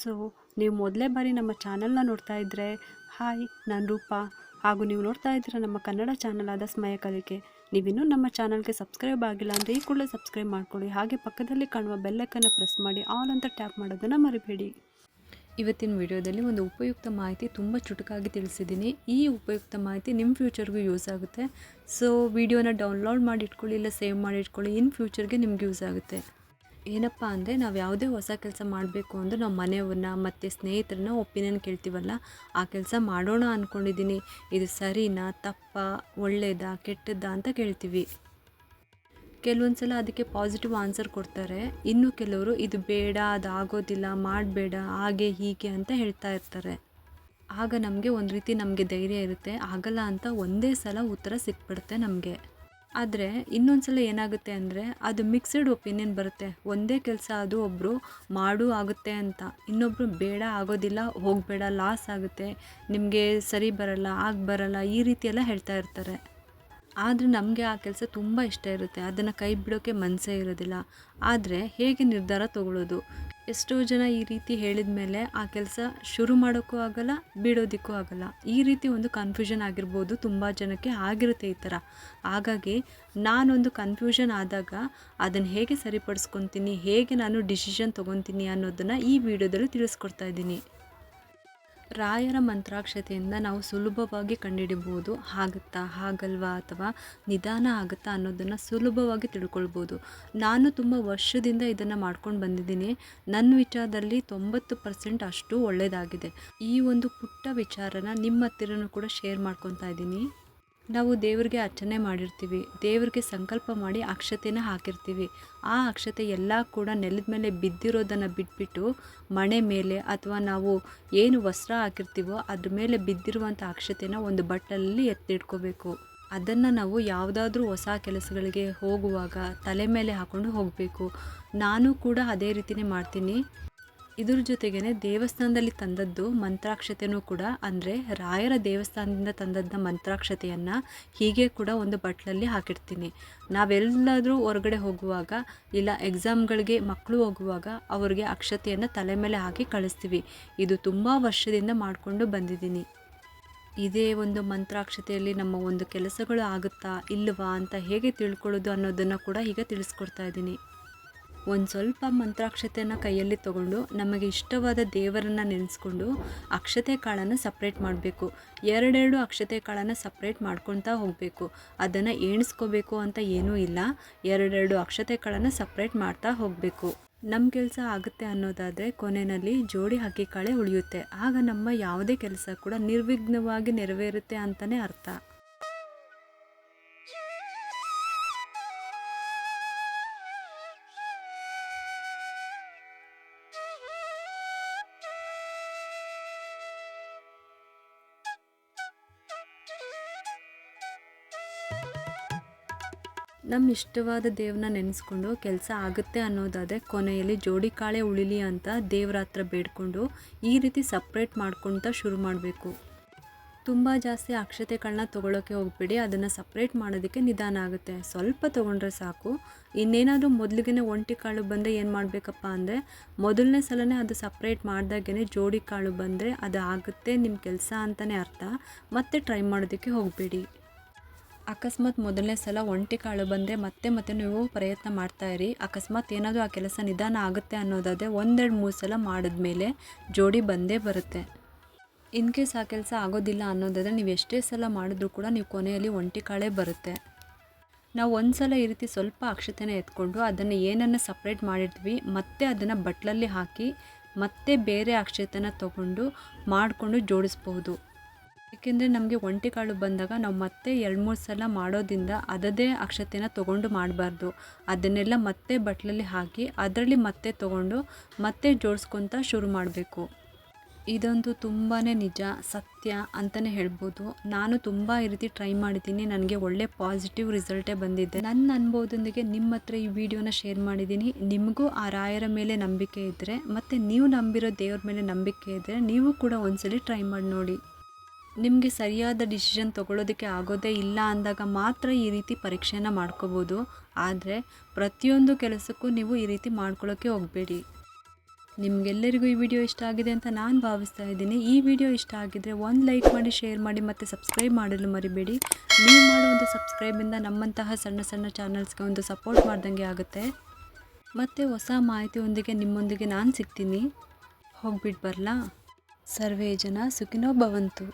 So ನೀವು ಮೊದಲೇ ಬಾರಿ ನಮ್ಮ ಚಾನಲ್ನ ನೋಡ್ತಾ ಇದ್ದರೆ ಹಾಯ್, ನಾನು ರೂಪಾ. ಹಾಗೂ ನೀವು ನೋಡ್ತಾ ಇದ್ದೀರ ನಮ್ಮ ಕನ್ನಡ ಚಾನಲ್ ಆದ ಸ್ಮಯ ಕಲಿಕೆ. ನೀವಿನ್ನೂ ನಮ್ಮ ಚಾನಲ್ಗೆ ಸಬ್ಸ್ಕ್ರೈಬ್ ಆಗಿಲ್ಲ ಅಂದರೆ ಈ ಕೂಡಲೇ ಸಬ್ಸ್ಕ್ರೈಬ್ ಮಾಡ್ಕೊಳ್ಳಿ. ಹಾಗೆ ಪಕ್ಕದಲ್ಲಿ ಕಾಣುವ ಬೆಲ್ಲಕ್ಕನ್ನು ಪ್ರೆಸ್ ಮಾಡಿ, ಆಲ್ ಅಂತ ಟ್ಯಾಪ್ ಮಾಡೋದನ್ನು ಮರಿಬೇಡಿ. ಇವತ್ತಿನ ವಿಡಿಯೋದಲ್ಲಿ ಒಂದು ಉಪಯುಕ್ತ ಮಾಹಿತಿ ತುಂಬ ಚುಟುಕಾಗಿ ತಿಳಿಸಿದ್ದೀನಿ. ಈ ಉಪಯುಕ್ತ ಮಾಹಿತಿ ನಿಮ್ಮ ಫ್ಯೂಚರ್ಗೂ ಯೂಸ್ ಆಗುತ್ತೆ. ಸೊ ವಿಡಿಯೋನ ಡೌನ್ಲೋಡ್ ಮಾಡಿ ಇಟ್ಕೊಳ್ಳಿ, ಇಲ್ಲ ಸೇವ್ ಮಾಡಿ ಇಟ್ಕೊಳ್ಳಿ, ಇನ್ ಫ್ಯೂಚರ್ಗೆ ನಿಮ್ಗೆ ಯೂಸ್ ಆಗುತ್ತೆ. ಏನಪ್ಪ ಅಂದರೆ ನಾವು ಯಾವುದೇ ಹೊಸ ಕೆಲಸ ಮಾಡಬೇಕು ಅಂದರೆ ನಾವು ಮನೆಯವ್ರನ್ನ ಮತ್ತು ಸ್ನೇಹಿತರನ್ನ ಒಪಿನಿಯನ್ ಕೇಳ್ತೀವಲ್ಲ, ಆ ಕೆಲಸ ಮಾಡೋಣ ಅಂದ್ಕೊಂಡಿದ್ದೀನಿ ಇದು ಸರಿನಾ, ತಪ್ಪ ಒಳ್ಳೆಯದಾ ಕೆಟ್ಟದ್ದಾ ಅಂತ ಕೇಳ್ತೀವಿ. ಕೆಲವೊಂದು ಸಲ ಅದಕ್ಕೆ ಪಾಸಿಟಿವ್ ಆನ್ಸರ್ ಕೊಡ್ತಾರೆ. ಇನ್ನು ಕೆಲವರು ಇದು ಬೇಡ ಅದು ಆಗೋದಿಲ್ಲ ಮಾಡಬೇಡ, ಹಾಗೆ, ಹೀಗೆ ಅಂತ ಹೇಳ್ತಾ ಇರ್ತಾರೆ. ಆಗ ನಮಗೆ ಒಂದು ರೀತಿ ನಮಗೆ ಧೈರ್ಯ ಇರುತ್ತೆ. ಆಗಲ್ಲ ಅಂತ ಒಂದೇ ಸಲ ಉತ್ತರ ಸಿಕ್ಬಿಡುತ್ತೆ ನಮಗೆ. ಆದರೆ ಇನ್ನೊಂದು ಸಲ ಏನಾಗುತ್ತೆ ಅಂದರೆ ಅದು ಮಿಕ್ಸಡ್ ಒಪಿನಿಯನ್ ಬರುತ್ತೆ. ಒಂದೇ ಕೆಲಸ ಅದು ಒಬ್ಬರು ಮಾಡು ಆಗುತ್ತೆ ಅಂತ. ಇನ್ನೊಬ್ಬರು ಬೇಡ ಆಗೋದಿಲ್ಲ, ಹೋಗಬೇಡ ಲಾಸ್ ಆಗುತ್ತೆ. ನಿಮಗೆ ಸರಿ ಬರಲ್ಲ, ಆಗ ಬರಲ್ಲ, ಈ ರೀತಿಯೆಲ್ಲ ಹೇಳ್ತಾ ಇರ್ತಾರೆ. ಆದರೆ ನಮಗೆ ಆ ಕೆಲಸ ತುಂಬ ಇಷ್ಟ ಇರುತ್ತೆ. ಅದನ್ನು ಕೈ ಬಿಡೋಕ್ಕೆ ಮನಸ್ಸೇ ಇರೋದಿಲ್ಲ. ಆದರೆ ಹೇಗೆ ನಿರ್ಧಾರ ತಗೊಳ್ಳೋದು? ಎಷ್ಟೋ ಜನ ಈ ರೀತಿ ಹೇಳಿದ ಮೇಲೆ ಆ ಕೆಲಸ ಶುರು ಮಾಡೋಕ್ಕೂ ಆಗಲ್ಲ, ಬಿಡೋದಕ್ಕೂ ಆಗಲ್ಲ. ಈ ರೀತಿ ಒಂದು ಕನ್ಫ್ಯೂಷನ್ ಆಗಿರ್ಬೋದು ತುಂಬ ಜನಕ್ಕೆ ಆಗಿರುತ್ತೆ ಈ ಥರ ಹಾಗಾಗಿ ನಾನೊಂದು ಕನ್ಫ್ಯೂಷನ್ ಆದಾಗ ಅದನ್ನು ಹೇಗೆ ಸರಿಪಡಿಸ್ಕೊತೀನಿ, ಹೇಗೆ ನಾನು ಡಿಸಿಷನ್ ತೊಗೊತೀನಿ ಅನ್ನೋದನ್ನು ಈ ವಿಡಿಯೋದಲ್ಲಿ ತಿಳಿಸ್ಕೊಡ್ತಾ ಇದ್ದೀನಿ. ರಾಯರ ಮಂತ್ರಾಕ್ಷತೆಯಿಂದ ನಾವು ಸುಲಭವಾಗಿ ಕಂಡುಹಿಡಿಬೋದು ಆಗುತ್ತಾ ಆಗಲ್ವಾ ಅಥವಾ ನಿಧಾನ ಆಗುತ್ತಾ ಅನ್ನೋದನ್ನು ಸುಲಭವಾಗಿ ತಿಳ್ಕೊಳ್ಬೋದು. ನಾನು ತುಂಬ ವರ್ಷದಿಂದ ಇದನ್ನು ಮಾಡ್ಕೊಂಡು ಬಂದಿದ್ದೀನಿ. ನನ್ನ ವಿಚಾರದಲ್ಲಿ ತೊಂಬತ್ತು ಪರ್ಸೆಂಟ್ ಅಷ್ಟು ಒಳ್ಳೆಯದಾಗಿದೆ ಈ ಒಂದು ಪುಟ್ಟ ವಿಚಾರನ ನಿಮ್ಮ ಹತ್ತಿರನೂ ಕೂಡ ಶೇರ್ ಮಾಡ್ಕೊತಾ ಇದ್ದೀನಿ. ನಾವು ದೇವರಿಗೆ ಅರ್ಚನೆ ಮಾಡಿರ್ತೀವಿ, ದೇವರಿಗೆ ಸಂಕಲ್ಪ ಮಾಡಿ ಅಕ್ಷತೆನ ಹಾಕಿರ್ತೀವಿ. ಆ ಅಕ್ಷತೆ ಎಲ್ಲ ಕೂಡ ನೆಲದ ಮೇಲೆ ಬಿದ್ದಿರೋದನ್ನು ಬಿಟ್ಬಿಟ್ಟು ಮಣೆ ಮೇಲೆ ಅಥವಾ ನಾವು ಏನು ವಸ್ತ್ರ ಹಾಕಿರ್ತೀವೋ ಅದ್ರ ಮೇಲೆ ಬಿದ್ದಿರುವಂಥ ಅಕ್ಷತೆನ ಒಂದು ಬಟ್ಟಲಲ್ಲಿ ಎತ್ತಿಟ್ಕೋಬೇಕು. ಅದನ್ನು ನಾವು ಯಾವುದಾದ್ರೂ ಹೊಸ ಕೆಲಸಗಳಿಗೆ ಹೋಗುವಾಗ ತಲೆ ಮೇಲೆ ಹಾಕ್ಕೊಂಡು ಹೋಗಬೇಕು. ನಾನು ಕೂಡ ಅದೇ ರೀತಿಯೇ ಮಾಡ್ತೀನಿ. ಇದ್ರ ಜೊತೆಗೇ ದೇವಸ್ಥಾನದಲ್ಲಿ ತಂದದ್ದು ಮಂತ್ರಾಕ್ಷತೆನೂ ಕೂಡ. ಅಂದರೆ ರಾಯರ ದೇವಸ್ಥಾನದಿಂದ ತಂದದ್ದ ಮಂತ್ರಾಕ್ಷತೆಯನ್ನು ಹೀಗೆ ಕೂಡ ಒಂದು ಬಟ್ಲಲ್ಲಿ ಹಾಕಿರ್ತೀನಿ. ನಾವೆಲ್ಲಾದರೂ ಹೊರಗಡೆ ಹೋಗುವಾಗ ಇಲ್ಲ ಎಕ್ಸಾಮ್ಗಳಿಗೆ ಮಕ್ಕಳು ಹೋಗುವಾಗ ಅವ್ರಿಗೆ ಅಕ್ಷತೆಯನ್ನು ತಲೆ ಮೇಲೆ ಹಾಕಿ ಕಳಿಸ್ತೀವಿ. ಇದು ತುಂಬ ವರ್ಷದಿಂದ ಮಾಡಿಕೊಂಡು ಬಂದಿದ್ದೀನಿ. ಇದೇ ಒಂದು ಮಂತ್ರಾಕ್ಷತೆಯಲ್ಲಿ ನಮ್ಮ ಒಂದು ಕೆಲಸಗಳು ಆಗುತ್ತಾ ಇಲ್ಲವಾ ಅಂತ ಹೇಗೆ ತಿಳ್ಕೊಳ್ಳೋದು ಅನ್ನೋದನ್ನು ಕೂಡ ಈಗ ತಿಳಿಸ್ಕೊಡ್ತಾ ಇದ್ದೀನಿ. ಒಂದು ಸ್ವಲ್ಪ ಮಂತ್ರಾಕ್ಷತೆಯನ್ನು ಕೈಯಲ್ಲಿ ತಗೊಂಡು ನಮಗೆ ಇಷ್ಟವಾದ ದೇವರನ್ನು ನೆನೆಸ್ಕೊಂಡು ಅಕ್ಷತೆ ಕಾಳನ್ನು ಸಪ್ರೇಟ್ ಮಾಡಬೇಕು. ಎರಡೆರಡು ಅಕ್ಷತೆ ಕಾಳನ್ನು ಸಪ್ರೇಟ್ ಮಾಡ್ಕೊತಾ ಹೋಗಬೇಕು. ಅದನ್ನು ಎಣಿಸ್ಕೋಬೇಕು ಅಂತ ಏನೂ ಇಲ್ಲ. ಎರಡೆರಡು ಅಕ್ಷತೆ ಕಾಳನ್ನು ಸಪ್ರೇಟ್ ಮಾಡ್ತಾ ಹೋಗಬೇಕು. ನಮ್ಮ ಕೆಲಸ ಆಗುತ್ತೆ ಅನ್ನೋದಾದರೆ ಕೊನೆಯಲ್ಲಿ ಜೋಡಿ ಹಕ್ಕಿ ಕಾಳೆ ಉಳಿಯುತ್ತೆ. ಆಗ ನಮ್ಮ ಯಾವುದೇ ಕೆಲಸ ಕೂಡ ನಿರ್ವಿಘ್ನವಾಗಿ ನೆರವೇರುತ್ತೆ ಅಂತಲೇ ಅರ್ಥ. ನಮ್ಮ ಇಷ್ಟವಾದ ದೇವ್ರನ್ನ ನೆನೆಸ್ಕೊಂಡು ಕೆಲಸ ಆಗುತ್ತೆ ಅನ್ನೋದಾದರೆ ಕೊನೆಯಲ್ಲಿ ಜೋಡಿ ಕಾಳೆ ಉಳಿಲಿ ಅಂತ ದೇವ್ರ ಹತ್ರ ಬೇಡ್ಕೊಂಡು ಈ ರೀತಿ ಸಪ್ರೇಟ್ ಮಾಡ್ಕೊತ ಶುರು ಮಾಡಬೇಕು. ತುಂಬ ಜಾಸ್ತಿ ಅಕ್ಷತೆಗಳನ್ನ ತೊಗೊಳೋಕ್ಕೆ ಹೋಗ್ಬೇಡಿ, ಅದನ್ನು ಸಪ್ರೇಟ್ ಮಾಡೋದಕ್ಕೆ ನಿಧಾನ ಆಗುತ್ತೆ. ಸ್ವಲ್ಪ ತೊಗೊಂಡ್ರೆ ಸಾಕು. ಇನ್ನೇನಾದರೂ ಮೊದಲಿಗೆ ಒಂಟಿ ಕಾಳು ಬಂದರೆ ಏನು ಮಾಡಬೇಕಪ್ಪ ಅಂದರೆ, ಮೊದಲನೇ ಸಲನೇ ಅದು ಸಪ್ರೇಟ್ ಮಾಡಿದಾಗೇ ಜೋಡಿ ಕಾಳು ಬಂದರೆ ಅದು ಆಗುತ್ತೆ ನಿಮ್ಮ ಕೆಲಸ ಅಂತಲೇ ಅರ್ಥ. ಮತ್ತೆ ಟ್ರೈ ಮಾಡೋದಕ್ಕೆ ಹೋಗಬೇಡಿ. ಅಕಸ್ಮಾತ್ ಮೊದಲನೇ ಸಲ ಒಂಟಿ ಕಾಳು ಬಂದರೆ ಮತ್ತೆ ಮತ್ತೆ ನೀವು ಪ್ರಯತ್ನ ಮಾಡ್ತಾ ಇರಿ. ಅಕಸ್ಮಾತ್ ಏನಾದರೂ ಆ ಕೆಲಸ ನಿಧಾನ ಆಗುತ್ತೆ ಅನ್ನೋದಾದರೆ ಒಂದೆರಡು ಮೂರು ಸಲ ಮಾಡಿದ್ಮೇಲೆ ಜೋಡಿ ಬಂದೇ ಬರುತ್ತೆ. ಇನ್ ಕೇಸ್ ಆ ಕೆಲಸ ಆಗೋದಿಲ್ಲ ಅನ್ನೋದಾದರೆ ನೀವು ಎಷ್ಟೇ ಸಲ ಮಾಡಿದ್ರೂ ಕೂಡ ನೀವು ಕೊನೆಯಲ್ಲಿ ಒಂಟಿ ಕಾಳೇ ಬರುತ್ತೆ. ನಾವು ಒಂದು ಸಲ ಈ ರೀತಿ ಸ್ವಲ್ಪ ಅಕ್ಷತೆನ ಎತ್ಕೊಂಡು ಅದನ್ನು ಏನನ್ನು ಸಪ್ರೇಟ್ ಮಾಡಿರ್ತೀವಿ, ಮತ್ತೆ ಅದನ್ನು ಬಟ್ಲಲ್ಲಿ ಹಾಕಿ ಮತ್ತೆ ಬೇರೆ ಅಕ್ಷತೆನ ತಗೊಂಡು ಮಾಡಿಕೊಂಡು ಜೋಡಿಸ್ಬೋದು ಏಕೆಂದರೆ ನಮಗೆ ಒಂಟಿ ಕಾಳು ಬಂದಾಗ ನಾವು ಮತ್ತೆ ಎರಡು ಮೂರು ಸಲ ಮಾಡೋದ್ರಿಂದ ಅದದೇ ಅಕ್ಷತೆನ ತೊಗೊಂಡು ಮಾಡಬಾರ್ದು. ಅದನ್ನೆಲ್ಲ ಮತ್ತೆ ಬಟ್ಲಲ್ಲಿ ಹಾಕಿ ಅದರಲ್ಲಿ ಮತ್ತೆ ತೊಗೊಂಡು ಮತ್ತೆ ಜೋಡಿಸ್ಕೊತ ಶುರು ಮಾಡಬೇಕು. ಇದೊಂದು ತುಂಬಾ ನಿಜ, ಸತ್ಯ ಅಂತಲೇ ಹೇಳ್ಬೋದು. ನಾನು ತುಂಬ ಈ ರೀತಿ ಟ್ರೈ ಮಾಡಿದ್ದೀನಿ. ನನಗೆ ಒಳ್ಳೆ ಪಾಸಿಟಿವ್ ರಿಸಲ್ಟೇ ಬಂದಿದೆ. ನನ್ನ ಅನುಭವದೊಂದಿಗೆ ನಿಮ್ಮ ಹತ್ರ ಈ ವಿಡಿಯೋನ ಶೇರ್ ಮಾಡಿದ್ದೀನಿ. ನಿಮಗೂ ಆ ರಾಯರ ಮೇಲೆ ನಂಬಿಕೆ ಇದ್ದರೆ ಮತ್ತು ನೀವು ನಂಬಿರೋ ದೇವ್ರ ಮೇಲೆ ನಂಬಿಕೆ ಇದ್ದರೆ ನೀವು ಕೂಡ ಒಂದ್ಸಲಿ ಟ್ರೈ ಮಾಡಿ ನೋಡಿ. ನಿಮಗೆ ಸರಿಯಾದ ಡಿಸಿಷನ್ ತೊಗೊಳ್ಳೋದಕ್ಕೆ ಆಗೋದೇ ಇಲ್ಲ ಅಂದಾಗ ಮಾತ್ರ ಈ ರೀತಿ ಪರೀಕ್ಷೆನ ಮಾಡ್ಕೋಬೋದು. ಆದರೆ ಪ್ರತಿಯೊಂದು ಕೆಲಸಕ್ಕೂ ನೀವು ಈ ರೀತಿ ಮಾಡ್ಕೊಳ್ಳೋಕ್ಕೆ ಹೋಗಬೇಡಿ. ನಿಮಗೆಲ್ಲರಿಗೂ ಈ ವಿಡಿಯೋ ಇಷ್ಟ ಆಗಿದೆ ಅಂತ ನಾನು ಭಾವಿಸ್ತಾ ಇದ್ದೀನಿ. ಈ ವಿಡಿಯೋ ಇಷ್ಟ ಆಗಿದ್ದರೆ ಒಂದು ಲೈಕ್ ಮಾಡಿ, ಶೇರ್ ಮಾಡಿ ಮತ್ತು ಸಬ್ಸ್ಕ್ರೈಬ್ ಮಾಡಲು ಮರಿಬೇಡಿ. ನೀವು ಮಾಡೋ ಒಂದು ಸಬ್ಸ್ಕ್ರೈಬಿಂದ ನಮ್ಮಂತಹ ಸಣ್ಣ ಸಣ್ಣ ಚಾನಲ್ಸ್ಗೆ ಒಂದು ಸಪೋರ್ಟ್ ಮಾಡ್ದಂಗೆ ಆಗುತ್ತೆ. ಮತ್ತು ಹೊಸ ಮಾಹಿತಿಯೊಂದಿಗೆ ನಿಮ್ಮೊಂದಿಗೆ ನಾನು ಸಿಗ್ತೀನಿ. ಹೋಗ್ಬಿಟ್ಟು ಬರಲಾ? ಸರ್ವೇ ಜನ ಸುಖಿನೋ ಭವಂತು.